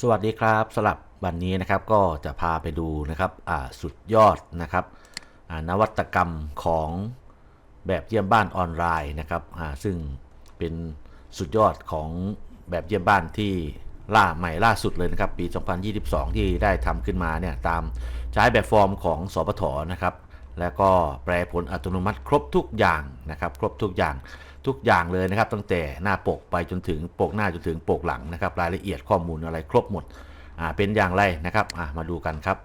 สวัสดีครับสำหรับวันนี้นะครับก็จะพาไปดูนะครับสุดยอดนะครับนวัตกรรมของแบบเยี่ยมบ้านออนไลน์นะครับซึ่งเป็นสุดยอดของแบบเยี่ยมบ้านที่ล่าใหม่ล่าสุดเลยนะครับปี 2022 ที่ได้ทำขึ้นมาเนี่ยตามใช้แบบฟอร์มของสปทนะครับ แล้วก็แปลผลอัตโนมัติครบทุกอย่างนะครับ ครบทุกอย่าง ทุกอย่างเลยนะครับ ตั้งแต่หน้าปกไปจนถึงปกหน้าจนถึงปกหลังนะครับ รายละเอียดข้อมูลอะไรครบหมดเป็นอย่างไรนะครับมาดูกันครับ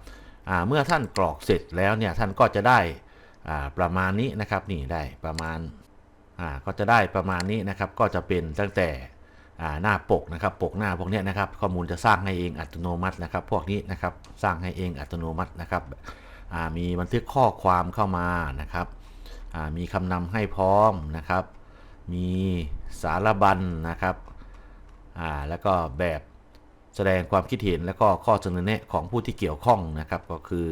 เมื่อท่านกรอกเสร็จแล้วเนี่ยท่านก็จะได้ประมาณนี้นะครับนี่ได้ประมาณก็จะได้ประมาณนี้นะครับ ก็จะเป็นตั้งแต่หน้าปกนะครับปกหน้าพวกนี้นะครับ ข้อมูลจะสร้างให้เองอัตโนมัตินะครับ พวกนี้นะครับสร้างให้เองอัตโนมัตินะครับมีบันทึกข้อความเข้ามานะครับมีคำนำให้พร้อมนะครับ มีสารบัญนะครับอ่าแล้วก็แบบแสดงความคิดเห็นแล้วก็ข้อเสนอแนะของผู้ที่เกี่ยวข้องนะครับก็คือ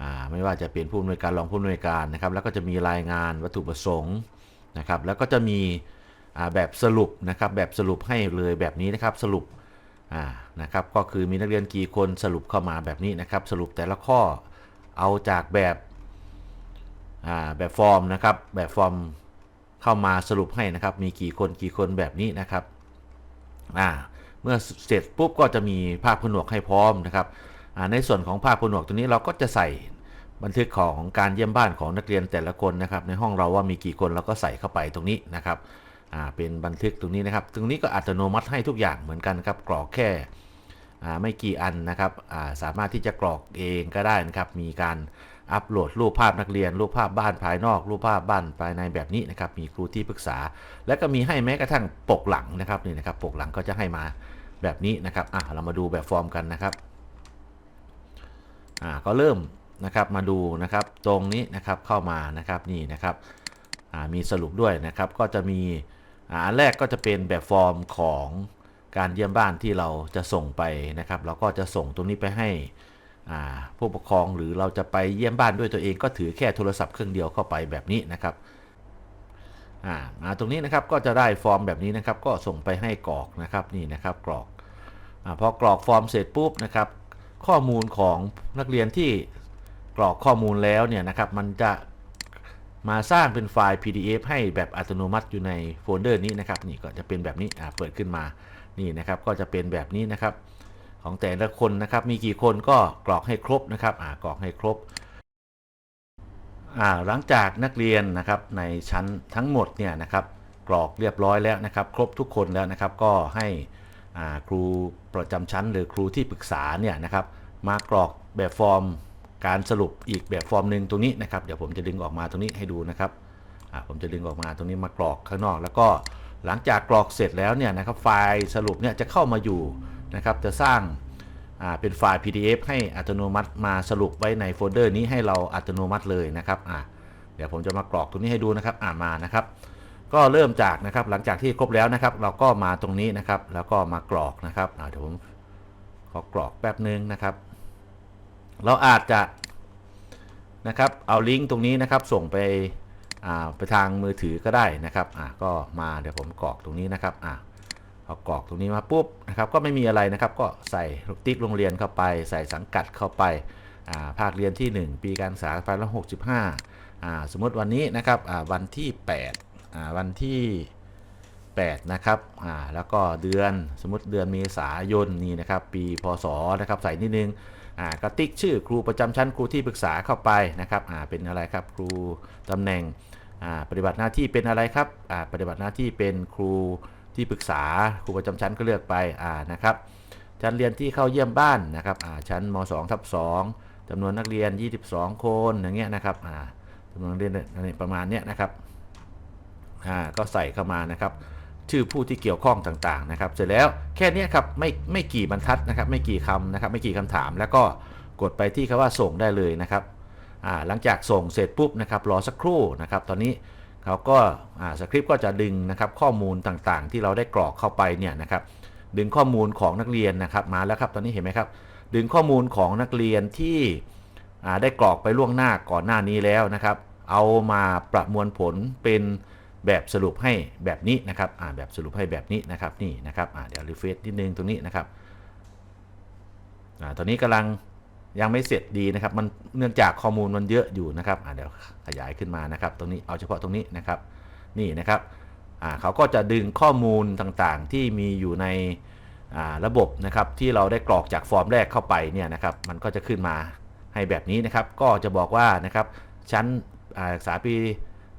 อ่าไม่ว่าจะเป็นผู้อำนวยการรองผู้อำนวยการนะครับ แล้วก็จะมีรายงานวัตถุประสงค์นะครับแล้วก็จะมีอ่าแบบสรุปนะครับแบบสรุปให้เลยแบบนี้นะครับสรุปอ่านะครับก็คือมีนักเรียนกี่คนสรุปเข้ามาแบบนี้นะครับ สรุปแต่ละข้อเอาจากแบบอ่าแบบฟอร์มนะครับแบบฟอร์ม เข้ามาสรุปให้นะครับ มีกี่คนกี่คนแบบนี้นะครับอ่าเมื่อเสร็จปุ๊บก็จะมีภาพผนวกให้พร้อมนะครับในส่วนของภาพผนวกตัวนี้เราก็จะใส่บันทึกของการเยี่ยมบ้านของนักเรียนแต่ละคนนะครับ ในห้องเราว่ามีกี่คนเราก็ใส่เข้าไปตรงนี้นะครับเป็นบันทึกตรงนี้นะครับ ตรงนี้ก็อัตโนมัติให้ทุกอย่างเหมือนกันครับ กรอกแค่ไม่กี่อันนะครับสามารถที่จะกรอกเองก็ได้นะครับ มีการ อัปโหลดรูปภาพนักเรียน รูปภาพบ้านภายนอก รูปภาพบ้านภายในแบบนี้นะครับมีครูที่ปรึกษา และก็มีให้แม้กระทั่งปกหลังนะครับนี่นะครับปกหลังก็จะให้มาแบบนี้นะครับอะเรามาดูแบบฟอร์มกันนะครับอ่าก็เริ่มนะครับมาดูนะครับตรงนี้นะครับเข้ามานะครับนี่นะครับอ่ามีสรุปด้วยนะครับก็จะมีอ่าแรกก็จะเป็นแบบฟอร์มของการเยี่ยมบ้านที่เราจะส่งไปนะครับ เราก็จะส่งตรงนี้ไปให้ ผู้ปกครองหรือเราจะไปเยี่ยมบ้านด้วยตัวเองก็ถือแค่โทรศัพท์เครื่องเดียวเข้าไปแบบนี้นะครับมาตรงนี้นะครับก็จะได้ฟอร์มแบบนี้นะครับ ก็ส่งไปให้กรอกนะครับนี่นะครับกรอกอพอกรอกฟอร์มเสร็จปุ๊บนะครับ ข้อมูลของนักเรียนที่กรอกข้อมูลแล้วเนี่ยนะครับ มันจะมาสร้างเป็นไฟล์ PDF ให้แบบอัตโนมัติอยู่ในโฟลเดอร์นี้นะครับ นี่ก็จะเป็นแบบนี้เปิดขึ้นมานี่นะครับ ก็จะเป็นแบบนี้นะครับ ของแต่ละคนนะครับ มีกี่คนก็กรอกให้ครบนะครับอ่ากรอกให้ครบอ่าหลังจากนักเรียนนะครับในชั้นทั้งหมดเนี่ยนะครับกรอกเรียบร้อยแล้วนะครับ ครบทุกคนแล้วนะครับก็ให้อ่าครูประจำชั้น หรือครูที่ปรึกษาเนี่ยนะครับ มากรอกแบบฟอร์มการสรุปอีกแบบฟอร์มหนึ่งตรงนี้นะครับเดี๋ยวผมจะดึงออกมาตรงนี้ให้ดูนะครับอ่าผมจะดึงออกมาตรงนี้มากรอกข้างนอก แล้วก็หลังจากกรอกเสร็จแล้วเนี่ยนะครับไฟล์สรุปเนี่ยจะเข้ามาอยู่ นะครับจะสร้างเป็นไฟล์ PDF ให้อัตโนมัติมาสรุปไว้ในโฟลเดอร์นี้ให้เราอัตโนมัติเลยนะครับเดี๋ยวผมจะมากรอกตรงนี้ให้ดูนะครับอ่ามานะครับ ก็เริ่มจากนะครับหลังจากที่ครบแล้วนะครับ เราก็มาตรงนี้นะครับ แล้วก็มากรอกนะครับเดี๋ยวผมขอกรอกแป๊บนึงนะครับ เราอาจจะนะครับเอาลิงก์ตรงนี้นะครับส่งไปไปทางมือถือก็ได้นะครับก็มาเดี๋ยวผมกรอกตรงนี้นะครับ อ่าพอกรอกตรงนี้มาปุ๊บนะครับก็ไม่มีอะไรนะครับก็ใส่ลูกติ๊กโรงเรียนเข้าไป ใส่สังกัดเข้าไปาภาคเรียนที่ 1 ปีการศึกษาพันหกสิบห้าสมมติวันนี้นะครับวันที่8วันที่8นะครับแล้วก็เดือนสมมติเดือนเมษายนนี่นะครับปีพศนะครับใส่นิดนึงก็ติ๊กชื่อครูประจำชั้นครูที่ปรึกษาเข้าไปนะครับเป็นอะไรครับครูตำแหน่งปฏิบัติหน้าที่เป็นอะไรครับปฏิบัติหน้าที่เป็นครู ที่ปรึกษาครูประจำชั้นก็เลือกไปอ่านะครับชั้นเรียนที่เข้าเยี่ยมบ้านนะครับอ่าชั้นม2ทับ2จำนวนนักเรียน 22 คนอย่างเงี้ยนะครับอ่าจำนวนเรียนประมาณเนี้ยนะครับอ่าก็ใส่เข้ามานะครับชื่อผู้ที่เกี่ยวข้องต่างๆนะครับ เสร็จแล้วแค่นี้ครับไม่ไม่กี่บรรทัดนะครับ ไม่กี่คำนะครับไม่กี่คำถาม แล้วก็กดไปที่คำว่าส่งได้เลยนะครับอ่าหลังจากส่งเสร็จปุ๊บนะครับรอสักครู่นะครับ ตอนนี้ เขาก็สคริปต์ก็จะดึงนะครับข้อมูลต่างๆ ที่เราได้กรอกเข้าไปเนี่ยนะครับดึงข้อมูลของนักเรียนนะครับมาแล้วครับตอนนี้เห็นไหมครับ ดึงข้อมูลของนักเรียนที่ได้กรอกไปล่วงหน้าก่อนหน้านี้แล้วนะครับ เอามาประมวลผลเป็นแบบสรุปให้แบบนี้นะครับแบบสรุปให้แบบนี้นะครับนี่นะครับเดี๋ยวรีเฟรชนิดนึงตรงนี้นะครับอตอนนี้กำลัง ยังไม่เสร็จดีนะครับ มันเนื่องจากข้อมูลมันเยอะอยู่นะครับเดี๋ยวขยายขึ้นมานะครับ ตรงนี้เอาเฉพาะตรงนี้นะครับ นี่นะครับเขาก็จะดึงข้อมูลต่างๆ ที่มีอยู่ในระบบนะครับ ที่เราได้กรอกจากฟอร์มแรกเข้าไปเนี่ยนะครับ มันก็จะขึ้นมาให้แบบนี้นะครับ ก็จะบอกว่านะครับ ชั้นอ่าศึกษาปี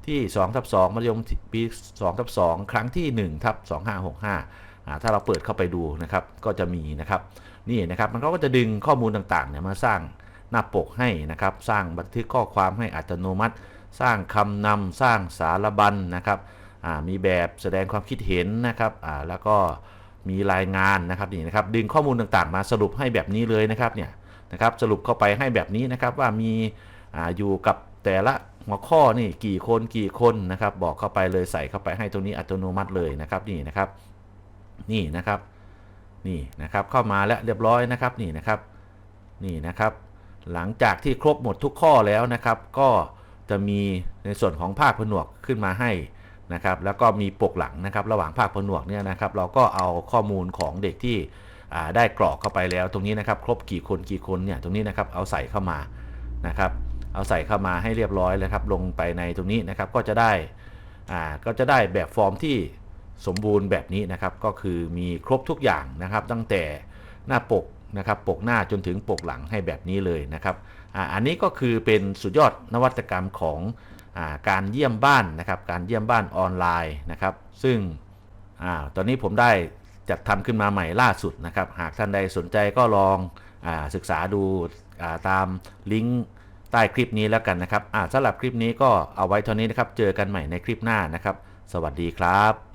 ที่2ทับ2มัธยมปี2ทับ2ครั้งที่1ทับ2565อ่าถ้าเราเปิดเข้าไปดูนะครับ ก็จะมีนะครับ นี่นะครับมันก็จะดึงข้อมูลต่างๆเนี่ยมาสร้างหน้าปกให้นะครับ สร้างบันทึกข้อความให้อัตโนมัติ สร้างคำนำสร้างสารบัญนะครับมีแบบแสดงความคิดเห็นนะครับแล้วก็มีรายงานนะครับนี่นะครับ ดึงข้อมูลต่างๆ มาสรุปให้แบบนี้เลยนะครับเนี่ยนะครับสรุปเข้าไปให้แบบนี้นะครับว่ามีออยู่กับแต่ละหัวข้อนี่กี่คนกี่คนนะครับ บอกเข้าไปเลยใส่เข้าไปให้ตรงนี้อัตโนมัติเลยนะครับนี่นะครับ นี่นะครับ นี่นะครับเข้ามาแล้วเรียบร้อยนะครับนี่นะครับนี่นะครับ หลังจากที่ครบหมดทุกข้อแล้วนะครับ ก็จะมีในส่วนของภาคผนวกขึ้นมาให้นะครับ แล้วก็มีปกหลังนะครับ ระหว่างภาคผนวกเนี่ยนะครับ เราก็เอาข้อมูลของเด็กที่ได้กรอกเข้าไปแล้ว ตรงนี้นะครับ ครบกี่คนกี่คนเนี่ยตรงนี้นะครับเอาใส่เข้ามานะครับ เอาใส่เข้ามาให้เรียบร้อยแล้วครับ ลงไปในตรงนี้นะครับก็จะได้อ่าก็จะได้แบบฟอร์มที่ สมบูรณ์แบบนี้นะครับก็คือมีครบทุกอย่างนะครับ ตั้งแต่หน้าปกนะครับปกหน้าจนถึงปกหลังให้แบบนี้เลยนะครับออันนี้ก็คือเป็นสุดยอดนวัตกรรมของอการเยี่ยมบ้านนะครับ การเยี่ยมบ้านออนไลน์นะครับ ซึ่งอตอนนี้ผมได้จัดทำขึ้นมาใหม่ล่าสุดนะครับ หากท่านใดสนใจก็ลองอศึกษาดูาตามลิงก์ใต้คลิปนี้แล้วกันนะครับสำหรับคลิปนี้ก็เอาไว้เท่านี้นะครับ เจอกันใหม่ในคลิปหน้านะครับ สวัสดีครับ